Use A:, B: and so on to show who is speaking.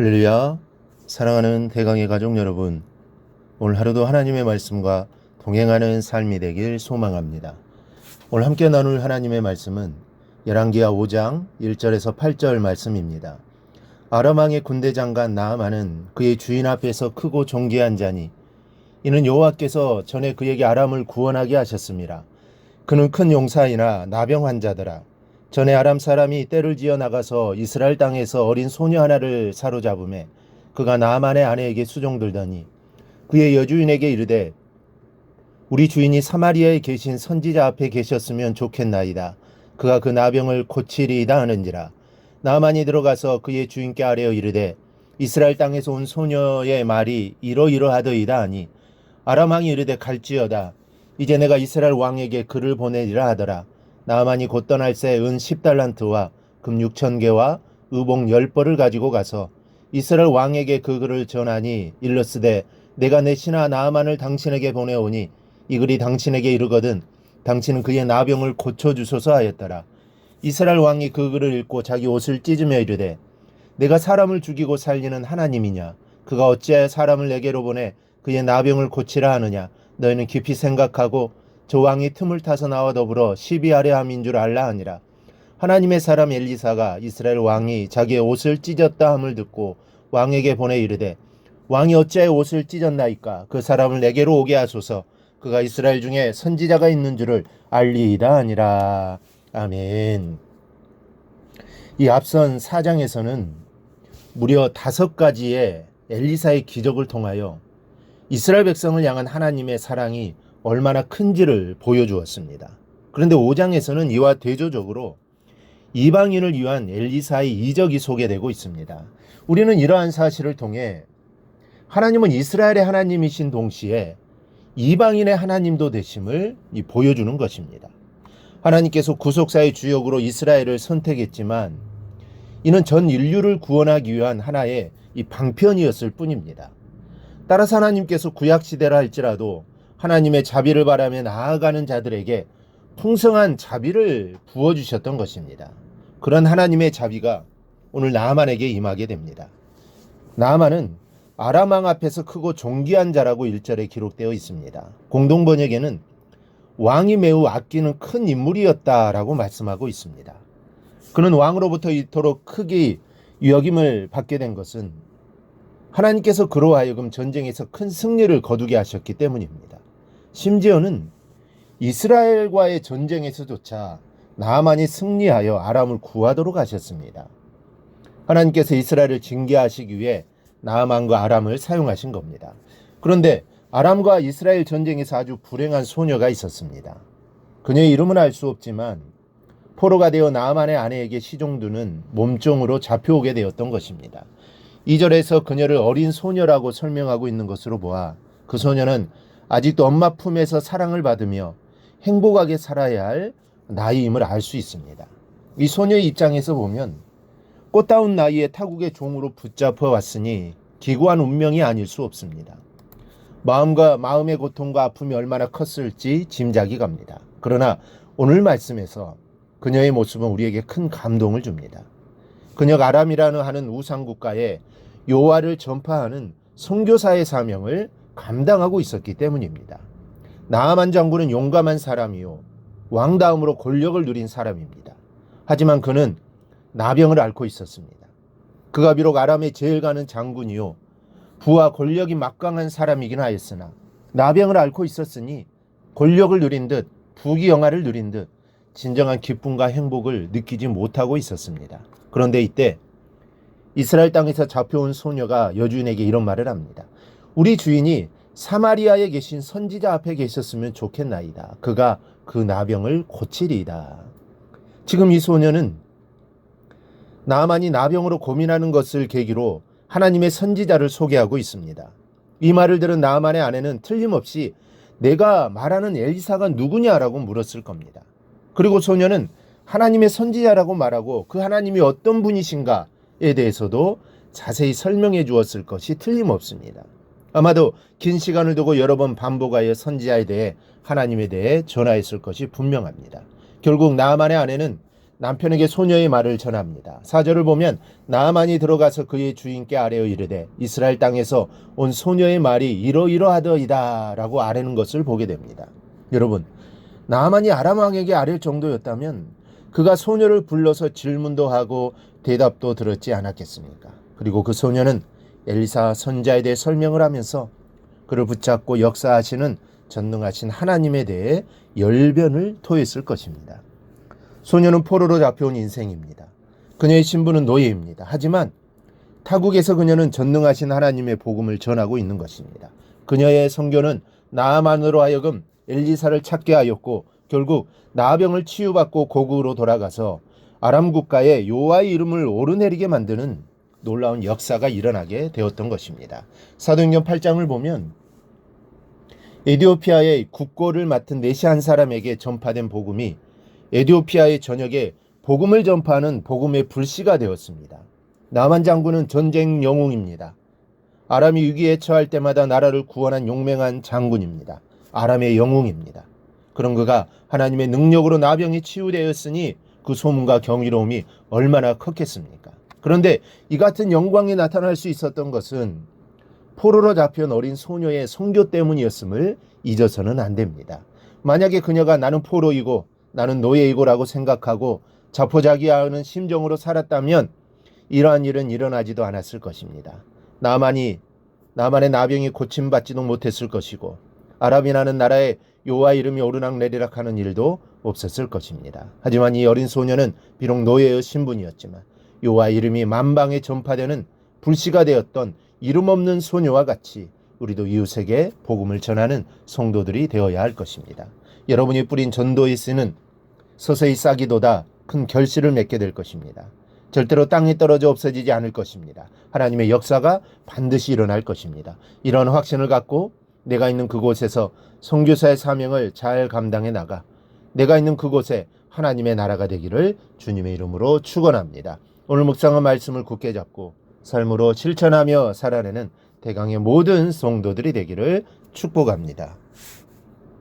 A: 할렐루야. 사랑하는 대강의 가족 여러분. 오늘 하루도 하나님의 말씀과 동행하는 삶이 되길 소망합니다. 오늘 함께 나눌 하나님의 말씀은 열왕기하 5장 1절에서 8절 말씀입니다. 아람왕의 군대 장관 나아만은 그의 주인 앞에서 크고 존귀한 자니 이는 여호와께서 전에 그에게 아람을 구원하게 하셨습니다. 그는 큰 용사이나 나병 환자더라. 전에 아람 사람이 떼를 지어 나가서 이스라엘 땅에서 어린 소녀 하나를 사로잡음에 그가 나만의 아내에게 수종들더니 그의 여주인에게 이르되 우리 주인이 사마리아에 계신 선지자 앞에 계셨으면 좋겠나이다. 그가 그 나병을 고치리이다 하는지라. 나만이 들어가서 그의 주인께 아뢰어 이르되 이스라엘 땅에서 온 소녀의 말이 이러이러하더이다 하니 아람 왕이 이르되 갈지어다. 이제 내가 이스라엘 왕에게 글을 보내리라 하더라. 나만이 곧 떠날 새 은 10달란트와 금 6천 개와 의복 10벌을 가지고 가서 이스라엘 왕에게 그 글을 전하니 일러스되 내가 내 신하 나아만을 당신에게 보내오니 이 글이 당신에게 이르거든 당신은 그의 나병을 고쳐 주소서 하였더라. 이스라엘 왕이 그 글을 읽고 자기 옷을 찢으며 이르되 내가 사람을 죽이고 살리는 하나님이냐? 그가 어찌하여 사람을 내게로 보내 그의 나병을 고치라 하느냐? 너희는 깊이 생각하고 저 왕이 틈을 타서 나와 더불어 시비하려 함인 줄 알라 하니라. 하나님의 사람 엘리사가 이스라엘 왕이 자기의 옷을 찢었다 함을 듣고 왕에게 보내 이르되 왕이 어찌하여 옷을 찢었나이까 그 사람을 내게로 오게 하소서 그가 이스라엘 중에 선지자가 있는 줄을 알리이다 하니라. 아멘. 이 앞선 사장에서는 무려 다섯 가지의 엘리사의 기적을 통하여 이스라엘 백성을 향한 하나님의 사랑이 얼마나 큰지를 보여주었습니다. 그런데 5장에서는 이와 대조적으로 이방인을 위한 엘리사의 이적이 소개되고 있습니다. 우리는 이러한 사실을 통해 하나님은 이스라엘의 하나님이신 동시에 이방인의 하나님도 되심을 보여주는 것입니다. 하나님께서 구속사의 주역으로 이스라엘을 선택했지만 이는 전 인류를 구원하기 위한 하나의 이 방편이었을 뿐입니다. 따라서 하나님께서 구약 시대라 할지라도 하나님의 자비를 바라며 나아가는 자들에게 풍성한 자비를 부어 주셨던 것입니다. 그런 하나님의 자비가 오늘 나아만에게 임하게 됩니다. 나아만은 아람 왕 앞에서 크고 존귀한 자라고 1절에 기록되어 있습니다. 공동 번역에는 왕이 매우 아끼는 큰 인물이었다라고 말씀하고 있습니다. 그는 왕으로부터 이토록 크게 여김을 받게 된 것은 하나님께서 그로 하여금 전쟁에서 큰 승리를 거두게 하셨기 때문입니다. 심지어는 이스라엘과의 전쟁에서조차 나만이 승리하여 아람을 구하도록 하셨습니다. 하나님께서 이스라엘을 징계하시기 위해 나만과 아람을 사용하신 겁니다. 그런데 아람과 이스라엘 전쟁에서 아주 불행한 소녀가 있었습니다. 그녀의 이름은 알 수 없지만 포로가 되어 나만의 아내에게 시종두는 몸종으로 잡혀오게 되었던 것입니다. 2절에서 그녀를 어린 소녀라고 설명하고 있는 것으로 보아 그 소녀는 아직도 엄마 품에서 사랑을 받으며 행복하게 살아야 할 나이임을 알 수 있습니다. 이 소녀의 입장에서 보면 꽃다운 나이에 타국의 종으로 붙잡혀 왔으니 기구한 운명이 아닐 수 없습니다. 마음과 마음의 고통과 아픔이 얼마나 컸을지 짐작이 갑니다. 그러나 오늘 말씀에서 그녀의 모습은 우리에게 큰 감동을 줍니다. 그녀가 아람이라는 하는 우상 국가에 요하를 전파하는 선교사의 사명을 감당하고 있었기 때문입니다. 나아만 장군은 용감한 사람이요 왕 다음으로 권력을 누린 사람입니다. 하지만 그는 나병을 앓고 있었습니다. 그가 비록 아람의 제일 가는 장군이요 부와 권력이 막강한 사람이긴 하였으나 나병을 앓고 있었으니 권력을 누린 듯 부귀영화를 누린 듯 진정한 기쁨과 행복을 느끼지 못하고 있었습니다. 그런데 이때 이스라엘 땅에서 잡혀온 소녀가 여주인에게 이런 말을 합니다. 우리 주인이 사마리아에 계신 선지자 앞에 계셨으면 좋겠나이다. 그가 그 나병을 고치리이다. 지금 이 소녀는 나만이 나병으로 고민하는 것을 계기로 하나님의 선지자를 소개하고 있습니다. 이 말을 들은 나만의 아내는 틀림없이 내가 말하는 엘리사가 누구냐라고 물었을 겁니다. 그리고 소녀는 하나님의 선지자라고 말하고 그 하나님이 어떤 분이신가에 대해서도 자세히 설명해 주었을 것이 틀림없습니다. 아마도 긴 시간을 두고 여러 번 반복하여 선지자에 대해 하나님에 대해 전하였을 것이 분명합니다. 결국 나만의 아내는 남편에게 소녀의 말을 전합니다. 사절을 보면 나만이 들어가서 그의 주인께 아뢰어 이르되 이스라엘 땅에서 온 소녀의 말이 이러이러하더이다라고 아뢰는 것을 보게 됩니다. 여러분, 나만이 아람 왕에게 아뢰 정도였다면 그가 소녀를 불러서 질문도 하고 대답도 들었지 않았겠습니까? 그리고 그 소녀는 엘리사 선자에 대해 설명을 하면서 그를 붙잡고 역사하시는 전능하신 하나님에 대해 열변을 토했을 것입니다. 소녀는 포로로 잡혀온 인생입니다. 그녀의 신분은 노예입니다. 하지만 타국에서 그녀는 전능하신 하나님의 복음을 전하고 있는 것입니다. 그녀의 선교는 나만으로 하여금 엘리사를 찾게 하였고 결국 나병을 치유받고 고국으로 돌아가서 아람 국가에 요아의 이름을 오르내리게 만드는 놀라운 역사가 일어나게 되었던 것입니다. 사도행전 8장을 보면 에디오피아의 국고를 맡은 네시 한 사람에게 전파된 복음이 에디오피아의 전역에 복음을 전파하는 복음의 불씨가 되었습니다. 나만 장군은 전쟁 영웅입니다. 아람이 위기에 처할 때마다 나라를 구원한 용맹한 장군입니다. 아람의 영웅입니다. 그런 그가 하나님의 능력으로 나병이 치유되었으니 그 소문과 경이로움이 얼마나 컸겠습니까? 그런데 이 같은 영광이 나타날 수 있었던 것은 포로로 잡혀온 어린 소녀의 성교 때문이었음을 잊어서는 안 됩니다. 만약에 그녀가 나는 포로이고 나는 노예이고라고 생각하고 자포자기하는 심정으로 살았다면 이러한 일은 일어나지도 않았을 것입니다. 나만이 나만의 나병이 고침받지도 못했을 것이고 아랍이라는 나라에 요아 이름이 오르락내리락 하는 일도 없었을 것입니다. 하지만 이 어린 소녀는 비록 노예의 신분이었지만 요아 이름이 만방에 전파되는 불씨가 되었던 이름 없는 소녀와 같이 우리도 이웃에게 복음을 전하는 성도들이 되어야 할 것입니다. 여러분이 뿌린 전도의 씨는 서서히 싹이도다 큰 결실을 맺게 될 것입니다. 절대로 땅에 떨어져 없어지지 않을 것입니다. 하나님의 역사가 반드시 일어날 것입니다. 이런 확신을 갖고 내가 있는 그곳에서 선교사의 사명을 잘 감당해 나가 내가 있는 그곳에 하나님의 나라가 되기를 주님의 이름으로 축원합니다. 오늘 묵상한 말씀을 굳게 잡고 삶으로 실천하며 살아내는 대강의 모든 성도들이 되기를 축복합니다.